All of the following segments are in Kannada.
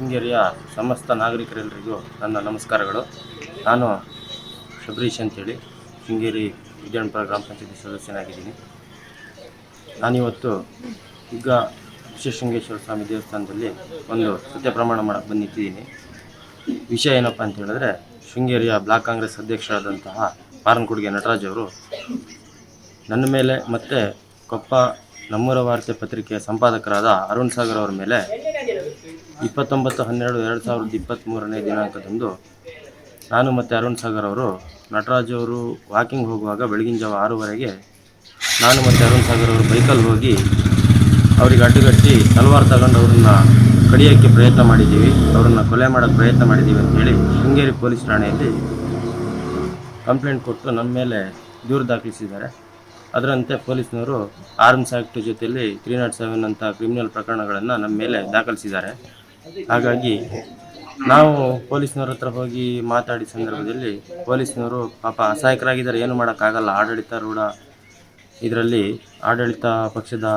ಶೃಂಗೇರಿಯ ಸಮಸ್ತ ನಾಗರಿಕರೆಲ್ಲರಿಗೂ ನನ್ನ ನಮಸ್ಕಾರಗಳು. ನಾನು ಶಬರೀಶ್ ಅಂತೇಳಿ, ಶೃಂಗೇರಿ ವಿದ್ಯಾಣಪುರ ಗ್ರಾಮ ಪಂಚಾಯತಿ ಸದಸ್ಯನಾಗಿದ್ದೀನಿ. ನಾನಿವತ್ತು ಈಗ ವಿಶ್ವಶೃಂಗೇಶ್ವರ ಸ್ವಾಮಿ ದೇವಸ್ಥಾನದಲ್ಲಿ ಒಂದು ಸತ್ಯ ಪ್ರಮಾಣ ಮಾಡಕ್ಕೆ ಬಂದಿದ್ದೀನಿ ವಿಷಯ ಏನಪ್ಪ ಅಂತ ಹೇಳಿದ್ರೆ, ಶೃಂಗೇರಿಯ ಬ್ಲಾಕ್ ಕಾಂಗ್ರೆಸ್ ಅಧ್ಯಕ್ಷರಾದಂತಹ ಪಾರನ್ಕುಡಿಗೆ ನಟರಾಜ್ ಅವರು ನನ್ನ ಮೇಲೆ ಮತ್ತು ಕೊಪ್ಪ ನಮ್ಮೂರ ವಾರ್ತೆ ಪತ್ರಿಕೆಯ ಸಂಪಾದಕರಾದ ಅರುಣ್ ಸಾಗರ್ ಅವರ ಮೇಲೆ ಇಪ್ಪತ್ತೊಂಬತ್ತು, ಹನ್ನೆರಡು, ಎರಡು ಸಾವಿರದ ಇಪ್ಪತ್ತ್ಮೂರನೇ ದಿನಾಂಕದಂದು ನಾನು ಮತ್ತು ಅರುಣ್ ಸಾಗರ್ ಅವರು ನಟರಾಜ್ ಅವರು ವಾಕಿಂಗ್ ಹೋಗುವಾಗ ಬೆಳಗಿನ ಜಾವ ಆರೂವರೆಗೆ ನಾನು ಮತ್ತು ಅರುಣ್ ಸಾಗರ್ ಅವರು ಬೈಕಲ್ಲಿ ಹೋಗಿ ಅವರಿಗೆ ಅಡ್ಡುಗಟ್ಟಿ ತಲವಾರು ತಗೊಂಡು ಅವ್ರನ್ನ ಕಡಿಯೋಕ್ಕೆ ಪ್ರಯತ್ನ ಮಾಡಿದ್ದೀವಿ. ಅವ್ರನ್ನ ಕೊಲೆ ಮಾಡೋಕ್ಕೆ ಪ್ರಯತ್ನ ಮಾಡಿದ್ದೀವಿ ಅಂತೇಳಿ ಶೃಂಗೇರಿ ಪೊಲೀಸ್ ಠಾಣೆಯಲ್ಲಿ ಕಂಪ್ಲೇಂಟ್ ಕೊಟ್ಟು ನಮ್ಮ ಮೇಲೆ ದೂರು ದಾಖಲಿಸಿದ್ದಾರೆ. ಅದರಂತೆ ಪೊಲೀಸ್ನವರು ಆರ್ಮ್ಸ್ ಆ್ಯಕ್ಟ್ ಜೊತೆಯಲ್ಲಿ ತ್ರೀ ನಾಟ್ ಸೆವೆನ್ ಅಂತ ಕ್ರಿಮಿನಲ್ ಪ್ರಕರಣಗಳನ್ನು ನಮ್ಮ ಮೇಲೆ ದಾಖಲಿಸಿದ್ದಾರೆ. ಹಾಗಾಗಿ ನಾವು ಪೊಲೀಸ್ನವ್ರ ಹತ್ರ ಹೋಗಿ ಮಾತಾಡಿದ ಸಂದರ್ಭದಲ್ಲಿ ಪೊಲೀಸ್ನವರು ಪಾಪ ಅಸಹಾಯಕರಾಗಿದ್ದಾರೆ. ಏನು ಮಾಡೋಕ್ಕಾಗಲ್ಲ. ಆಡಳಿತಾರೂಢ ಇದರಲ್ಲಿ ಆಡಳಿತ ಪಕ್ಷದ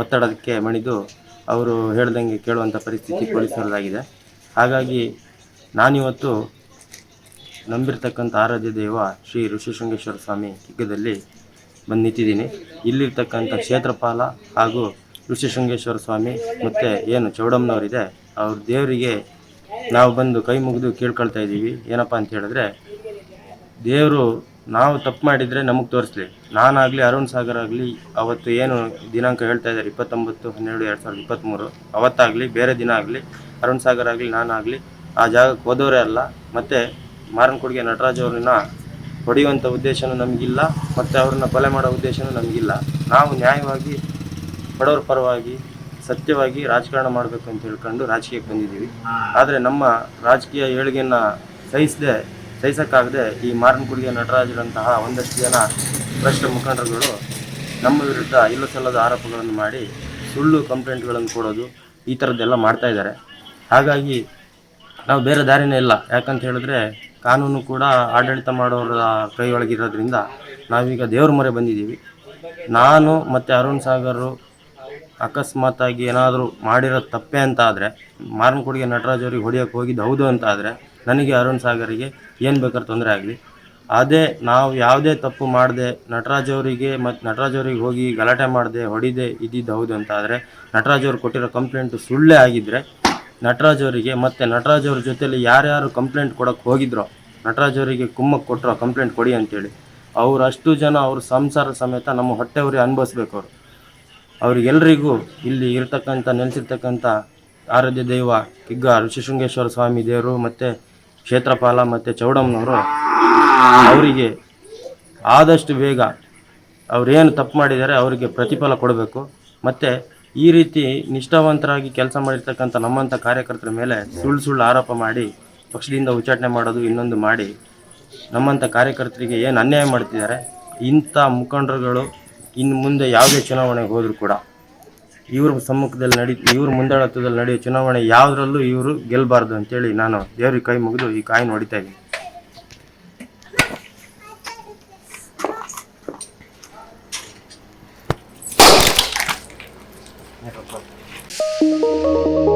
ಒತ್ತಡಕ್ಕೆ ಮಣಿದು ಅವರು ಹೇಳ್ದಂಗೆ ಕೇಳುವಂಥ ಪರಿಸ್ಥಿತಿ ಪೊಲೀಸರದಾಗಿದೆ ಹಾಗಾಗಿ ನಾನಿವತ್ತು ನಂಬಿರ್ತಕ್ಕಂಥ ಆರಾಧ್ಯ ದೈವ ಶ್ರೀ ಋಷಿಶೃಂಗೇಶ್ವರ ಸ್ವಾಮಿ ಕಿಗ್ಗದಲ್ಲಿ ಬಂದು ನಿಂತಿದ್ದೀನಿ ಇಲ್ಲಿರ್ತಕ್ಕಂಥ ಕ್ಷೇತ್ರಪಾಲ ಹಾಗೂ ಋಷಿಶೃಂಗೇಶ್ವರ ಸ್ವಾಮಿ ಮತ್ತು ಏನು ಚೌಡಮ್ಮನವರಿದೆ, ಅವ್ರ ದೇವರಿಗೆ ನಾವು ಬಂದು ಕೈ ಮುಗಿದು ಕೇಳ್ಕೊಳ್ತಾ ಇದ್ದೀವಿ. ಏನಪ್ಪ ಅಂತ ಹೇಳಿದ್ರೆ, ದೇವರು ನಾವು ತಪ್ಪು ಮಾಡಿದರೆ ನಮಗೆ ತೋರಿಸ್ಲಿ. ನಾನಾಗಲಿ ಅರುಣ್ ಸಾಗರ್ ಆಗಲಿ, ಅವತ್ತು ಏನು ದಿನಾಂಕ ಹೇಳ್ತಾ ಇದ್ದಾರೆ, ಇಪ್ಪತ್ತೊಂಬತ್ತು, ಹನ್ನೆರಡು, ಎರಡು ಸಾವಿರದ ಇಪ್ಪತ್ತ್ಮೂರು ಅವತ್ತಾಗಲಿ, ಬೇರೆ ದಿನ ಆಗಲಿ, ಅರುಣ್ ಸಾಗರ್ ಆಗಲಿ, ನಾನಾಗಲಿ, ಆ ಜಾಗಕ್ಕೆ ಹೋದವರೇ ಅಲ್ಲ, ಮತ್ತು ಮಾರನಕೊಡಿಗೆ ನಟರಾಜ್ ಅವ್ರನ್ನ ಹೊಡೆಯುವಂಥ ಉದ್ದೇಶನೂ ನಮಗಿಲ್ಲ ಮತ್ತು ಅವ್ರನ್ನ ಕೊಲೆ ಮಾಡೋ ಉದ್ದೇಶನೂ ನಮಗಿಲ್ಲ. ನಾವು ನ್ಯಾಯವಾಗಿ, ಬಡವರ ಪರವಾಗಿ, ಸತ್ಯವಾಗಿ ರಾಜಕಾರಣ ಮಾಡಬೇಕು ಅಂತ ಹೇಳ್ಕೊಂಡು ರಾಜಕೀಯಕ್ಕೆ ಬಂದಿದ್ದೀವಿ. ಆದರೆ ನಮ್ಮ ರಾಜಕೀಯ ಏಳಿಗೆಯನ್ನು ಸಹಿಸದೆ, ಸಹಿಸೋಕ್ಕಾಗದೆ ಈ ಮಾರನಕುಡಿಯ ನಟರಾಜರಂತಹ ಒಂದಷ್ಟು ಜನ ಭ್ರಷ್ಟ ಮುಖಂಡರುಗಳು ನಮ್ಮ ವಿರುದ್ಧ ಇಲ್ಲ ಸಲ್ಲದ ಆರೋಪಗಳನ್ನು ಮಾಡಿ ಸುಳ್ಳು ಕಂಪ್ಲೇಂಟ್ಗಳನ್ನು ಕೊಡೋದು ಈ ಥರದ್ದೆಲ್ಲ ಮಾಡ್ತಾ ಇದ್ದಾರೆ. ಹಾಗಾಗಿ ನಾವು ಬೇರೆ ದಾರಿನೇ ಇಲ್ಲ. ಯಾಕಂತ ಹೇಳಿದ್ರೆ ಕಾನೂನು ಕೂಡ ಆಡಳಿತ ಮಾಡೋರ ಕೈಯೊಳಗಿರೋದ್ರಿಂದ ನಾವೀಗ ದೇವ್ರ ಮೊರೆ ಬಂದಿದ್ದೀವಿ. ನಾನು ಮತ್ತು ಅರುಣ್ ಸಾಗರು ಅಕಸ್ಮಾತಾಗಿ ಏನಾದರೂ ಮಾಡಿರೋ ತಪ್ಪೆ ಅಂತ ಆದರೆ, ಮಾರನಕುಡಿಗೆ ನಟರಾಜ್ ಅವ್ರಿಗೆ ಹೊಡಿಯೋಕೆ ಹೋಗಿದ್ದು ಹೌದು ಅಂತ ಆದರೆ ನನಗೆ ಅರುಣ್ ಸಾಗರಿಗೆ ಏನು ಬೇಕಾದ್ರೂ ತೊಂದರೆ ಆಗಲಿ. ಅದೇ ನಾವು ಯಾವುದೇ ತಪ್ಪು ಮಾಡದೆ, ನಟರಾಜ್ ಅವರಿಗೆ ಮತ್ತು ನಟರಾಜ್ ಅವ್ರಿಗೆ ಹೋಗಿ ಗಲಾಟೆ ಮಾಡದೆ, ಹೊಡಿದೆ, ಇದ್ದಿದ್ದು ಹೌದು ಅಂತ ಆದರೆ, ನಟರಾಜ್ ಅವ್ರು ಕೊಟ್ಟಿರೋ ಕಂಪ್ಲೇಂಟು ಸುಳ್ಳೇ ಆಗಿದ್ದರೆ ನಟರಾಜ್ ಅವರಿಗೆ, ಮತ್ತು ನಟರಾಜ್ ಅವ್ರ ಜೊತೆಲಿ ಯಾರ್ಯಾರು ಕಂಪ್ಲೇಂಟ್ ಕೊಡೋಕ್ಕೆ ಹೋಗಿದ್ರೋ, ನಟರಾಜ್ ಅವರಿಗೆ ಕುಮ್ಮಕ್ಕೆ ಕೊಟ್ಟರೋ ಕಂಪ್ಲೇಂಟ್ ಕೊಡಿ ಅಂತೇಳಿ. ಅವ್ರು ಅಷ್ಟು ಜನ ಅವ್ರ ಸಂಸಾರ ಸಮೇತ ನಮ್ಮ ಹೊಟ್ಟೆವರಿಗೆ ಅನುಭವಿಸ್ಬೇಕು ಅವರು. ಅವ್ರಿಗೆಲ್ರಿಗೂ ಇಲ್ಲಿ ಇರ್ತಕ್ಕಂಥ, ನೆಲೆಸಿರ್ತಕ್ಕಂಥ ಆರಾಧ್ಯ ದೈವ ಕಿಗ್ಗ ಋಷಿಶೃಂಗೇಶ್ವರ ಸ್ವಾಮಿ ದೇವರು, ಮತ್ತು ಕ್ಷೇತ್ರಪಾಲ, ಮತ್ತು ಚೌಡಮ್ಮನವರು, ಅವರಿಗೆ ಆದಷ್ಟು ಬೇಗ ಅವ್ರೇನು ತಪ್ಪು ಮಾಡಿದ್ದಾರೆ, ಅವರಿಗೆ ಪ್ರತಿಫಲ ಕೊಡಬೇಕು. ಮತ್ತು ಈ ರೀತಿ ನಿಷ್ಠಾವಂತರಾಗಿ ಕೆಲಸ ಮಾಡಿರ್ತಕ್ಕಂಥ ನಮ್ಮಂಥ ಕಾರ್ಯಕರ್ತರ ಮೇಲೆ ಸುಳ್ಳು ಸುಳ್ಳು ಆರೋಪ ಮಾಡಿ, ಪಕ್ಷದಿಂದ ಉಚ್ಚಾಟನೆ ಮಾಡೋದು ಇನ್ನೊಂದು ಮಾಡಿ, ನಮ್ಮಂಥ ಕಾರ್ಯಕರ್ತರಿಗೆ ಏನು ಅನ್ಯಾಯ ಮಾಡ್ತಿದ್ದಾರೆ, ಇಂಥ ಮುಖಂಡರುಗಳು ಇನ್ನು ಮುಂದೆ ಯಾವುದೇ ಚುನಾವಣೆಗೆ ಹೋದರೂ ಕೂಡ, ಇವ್ರ ಸಮ್ಮುಖದಲ್ಲಿ ನಡಿ, ಇವ್ರ ಮುಂದಾಳತ್ವದಲ್ಲಿ ನಡೆಯೋ ಚುನಾವಣೆ ಯಾವುದರಲ್ಲೂ ಇವರು ಗೆಲ್ಲಬಾರ್ದು ಅಂತೇಳಿ ನಾನು ದೇವ್ರಿಗೆ ಕೈ ಮುಗಿದು ಈ ಕಾಯಿನ ಹೊಡಿತಾ ಇದ್ದೀನಿ. ます。